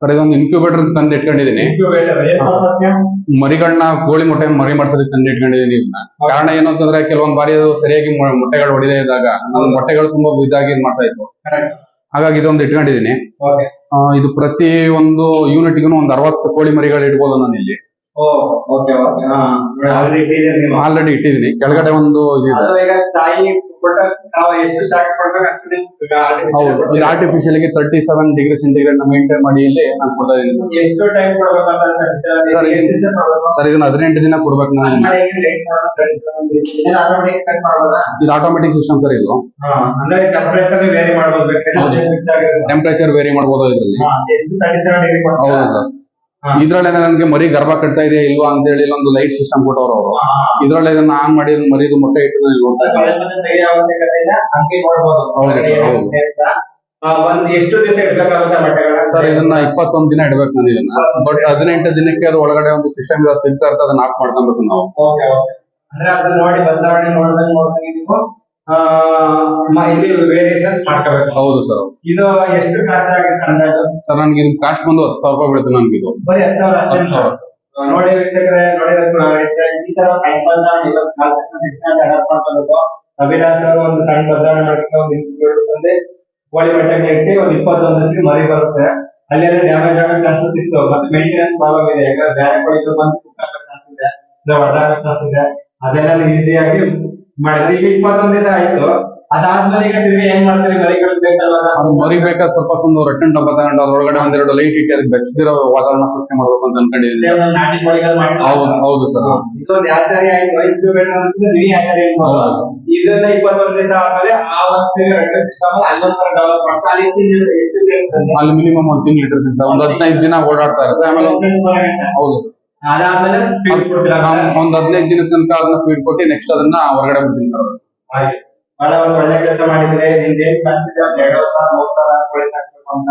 Sir ಇದೊಂದು incubator ತಂದು. ಸಮಸ್ಯೆ? ಮರಿಗಳನ್ನ ಕೋಳಿ ಮೊಟ್ಟೆ ಮರಿ ಮಾಡ್ಸೋದಕ್ಕೆ ತಂದು ಇಟ್ಕೊಂಡಿದೀನಿ ಇದನ್ನ ಕಾರಣ ಏನು ಅಂತಂದ್ರೆ ಕೆಲವೊಂದ್ ಬಾರಿ ಅದು ಸರಿಯಾಗಿ ಮೊಟ್ಟೆಗಳು ಹೊಡೆದೇ ಇದ್ದಾಗ ನನ್ನ ಮೊಟ್ಟೆಗಳು ತುಂಬಾ ಇದಾಗಿ ಇದ್ ಮಾಡ್ತಾ ಇತ್ತು. ಹಾಗಾಗಿ ಇದೊಂದು ಇಟ್ಕೊಂಡಿದ್ದೀನಿ Okay. ಇದು ಪ್ರತಿ ಒಂದು ಯೂನಿಟ್ಗೂ ಒಂದ್ ಅರವತ್ತು ಕೋಳಿ ಮರಿಗಳು ಇಡ್ಬೋದು ನಾನು ಇಲ್ಲಿ ಆಲ್ರೆಡಿ ಇಟ್ಟಿದ್ದೀನಿ. ಕೆಳಗಡೆ ಒಂದು ಇದು? ಆರ್ಟಿಫಿಷಿಯಲ್ಗೆ ತರ್ಟಿ ಸೆವೆನ್ ಡಿಗ್ರಿ ಸೆಂಟಿಗ್ರೇಡ್ನ ಮೇಂಟೈನ್ ಮಾಡಿ ಇಲ್ಲಿ ನಾನು ಕೊಡ್ತಾ ಇದ್ದೀನಿ. ಸರ್ ಇದನ್ನ ಹದಿನೆಂಟು ದಿನ ಕೊಡ್ಬೇಕು ನಾನು? ಇದು ಆಟೋಮೆಟಿಕ್ ಸಿಸ್ಟಮ್ ಸರ್ ಇದು. ಟೆಂಪರೇಚರ್ ವೇರಿ ಮಾಡ್ಬೋದು. ಬೇಕಾದ್ರೆ ಹೌದು. ಅದೇ fix ಆಗಿರುತ್ತೆ. ಟೆಂಪರೇಚರ್ ವೇರಿ ಮಾಡ್ಬೋದು ಇದರಲ್ಲಿ. ಹಾ, ಎಷ್ಟು 37 degree ಕೊಡ್ತೀರಾ? ಹೌದು ಸರ್ ಹಾ. ನನ್ಗೆ ಮರಿ ಗರ್ಭ ಕಟ್ತಾ ಇದೆ ಇಲ್ವಾ ಅಂತ ಹೇಳಿ ಒಂದು ಲೈಟ್ ಸಿಸ್ಟಮ್ ಕೊಟ್ಟವ್ರು ಅವರು. ಇದ್ರಲ್ಲೇ ಇದನ್ನ ಆನ್ ಮಾಡಿ ಮರಿ ಮರಿದು ಮೊಟ್ಟೆ ಇಟ್ಟು ನನಗೆ ನೋಡ್ತಾ ಎಷ್ಟು ದಿವಸ ಇಡ್ಬೇಕಾಗುತ್ತೆ ಮೊಟ್ಟೆಗಳನ್ನ? ಸರ್ ಇದನ್ನ ಇಪ್ಪತ್ತೊಂದು ದಿನ ಇಡಬೇಕು ನಾನು ಇದನ್ನ. ಬಟ್ ಹದಿನೆಂಟು ದಿನಕ್ಕೆ ಅದು ಒಳಗಡೆ ಒಂದು ಸಿಸ್ಟಮ್ ತಿಂತಾ ಇರ್ತದೆ ಅದನ್ನ ಆಫ್ ಮಾಡ್ಕೊಬೇಕು ನಾವು. ನೋಡಿ ಬದಲಾವಣೆ ನೋಡ್ದಂಗ್ ನೋಡ್ದಂಗೆ ನೀವು ಆ, ಇಲ್ಲಿ ವೇರಿಯೇಷನ್ಸ್ ಮಾಡ್ಕೋಬೇಕು. ಹೌದು ಸರ್ ಇದು ಎಷ್ಟು ಕಾಸ್ಟ್ ಆಗುತ್ತೆ ಅಂದಾಜು? ಸರ್ ನನಗೆ ಇದು ಕಾಸ್ಟ್ ಬಂದು ಹತ್ತು ಸಾವಿರ ರೂಪಾಯಿ ಬೀಳುತ್ತೆ ನನಗೆ ಇದು. ಬರೀ ಹತ್ತು ಸಾವಿರ ಅಷ್ಟೇ ಹತ್ತು ಸಾವಿರ ಸರ್ ನೋಡಿ ವೀಕ್ಷಕರೇ ನೋಡಿದ್ರೆ ಈ ತರ ಕಾಲ್ಪನಿಕ ಅಡಾಪ್ಟ್ ಮಾಡ್ಕೋಬೇಕು ಅಭಿಲಾಷ್ ಅವರು ಒಂದು ಸಣ್ಣ ಬದಲಾವಣೆ ಮಾಡ್ಕೊಂಡು ಒಂದು ಇಂಕ್ಲೂಡ್ ತಂದೆ ಕೋಳಿ ಬಟ್ಟೆಗೆ ಇಟ್ಟು ಒಂದು ಇಪ್ಪತ್ತೊಂದು ದಿವಸ ಮರಿ ಬರುತ್ತೆ. ಅಲ್ಲೆಲ್ಲ ಡ್ಯಾಮೇಜ್ ಆಗೋ ಚಾನ್ಸಸ್ ಇತ್ತು. ಮತ್ತೆ ಮೇಂಟೆನೆನ್ಸ್ ಪ್ರಾಬ್ಲಮ್ ಇದೆ. ಯಾಕಂದ್ರೆ ಬೇರೆ ಕೋಳಿಗಳು ಬಂದು ಕುಕ್ ಆಗೋ ಚಾನ್ಸ್ ಇದೆ ಇಲ್ಲ ಹೊಡೆದಾಗೋ ಚಾನ್ಸ್ ಇದೆ. ಅದೆಲ್ಲ ಈಸಿಯಾಗಿ ಮಾಡಿದ್ರೆ. ಈಗ ಇಪ್ಪತ್ತೊಂದು ದಿವಸ ಆಯ್ತು. ಅದಾದ್ಮೇಲೆ ಈಗ ತಿರ್ಗಿ ಏನ್ ಮಾಡ್ತೀರಿ? ಮರಿಗಳು ಬೇಕಲ್ವ ಅದು ಮರಿ ಬೇಕಾದ ಪರ್ಪಸ್ ಒಂದು ರೆಟ್ಟನ್ ಡಬ್ಬ ತಗೊಂಡು ಅದ್ರೊಳಗಡೆ ಒಂದೆರಡು ಲೈಟ್ ಇಟ್ಟು ಅದಕ್ಕೆ ಬೆಚ್ಚದಿರೋ ವಾತಾವರಣ ಸಸ್ಯ ಮಾಡ್ಬೇಕು ಅಂತ ಅನ್ಕೊಂಡಿದ್ವಿ ನಾಟಿ ಕೋಳಿಗಳು ಮಾಡಿ ಹೌದು ಹೌದು ಸರ್. ಇದೊಂದು ಆಚಾರ್ಯ ಆಯ್ತು. ಐದು ಅಂದ್ರೆ ಮಿನಿ ಆಚಾರ್ಯ. ಇದನ್ನ ಇಪ್ಪತ್ತೊಂದು ದಿವಸ ಆದ್ಮೇಲೆ ಆ ಸಿಸ್ಟಮ್ ಅಲ್ಲೊಂಥರ ಡೆವಲಪ್ ಮಾಡ್ತಾ ಅಲ್ಲಿ? ಮಿನಿಮಮ್ ಒಂದು ತಿಂಗ್ಳು ಇಟ್ಟಿರ್ತೀನಿ ಸರ್. ಒಂದ್ ಹದಿನೈದು ದಿನ ಓಡಾಡ್ತಾ ಇರುತ್ತೆ ಆಮೇಲೆ ಹೌದು. ಅದಾದ್ಮೇಲೆ ಫೀಡ್ ಕೊಡ್ತೀರಾ ಒಂದ್ ಒಂದು ಹದಿನೈದು ದಿನದ ತನಕ ಅದನ್ನ ಫೀಡ್ ಕೊಟ್ಟು ನೆಕ್ಸ್ಟ್ ಅದನ್ನ ಹೊರಗಡೆ ಬಿಡ್ತೀನಿ ಸರ್. ಹಾಗೆ. ಬಹಳ ಒಂದು ಒಳ್ಳೆ ಕೆಲಸ ಮಾಡಿದ್ರೆ ನಿಮ್ದು ಏನ್ ಬರ್ತಿದೆ ಒಂದ್ ಎರಡು ವರ್ಷ ಮೂರ್ ಸಾವಿರ ಕೋಳಿ ಸಾಕ್ಬೇಕು ಅಂತ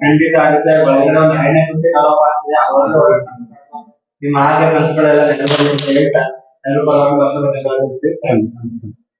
ಖಂಡಿತ ಆಗುತ್ತೆ ಒಳಗಡೆ ಒಂದು ಐದನೇ ಕುಟ್ಟಿ ಡೆವಲಪ್ ಆಗ್ತಿದೆ ಅವರಲ್ಲೇ ಒಳ್ಳೆ ನಿಮ್ಮ ಹಾಗೆ ಕನಸುಗಳೆಲ್ಲ ನೆರವೇರುತ್ತೆ ಅಂತ ಹೇಳ್ತಾ ಎಲ್ಲರೂ ಪರವಾಗಿ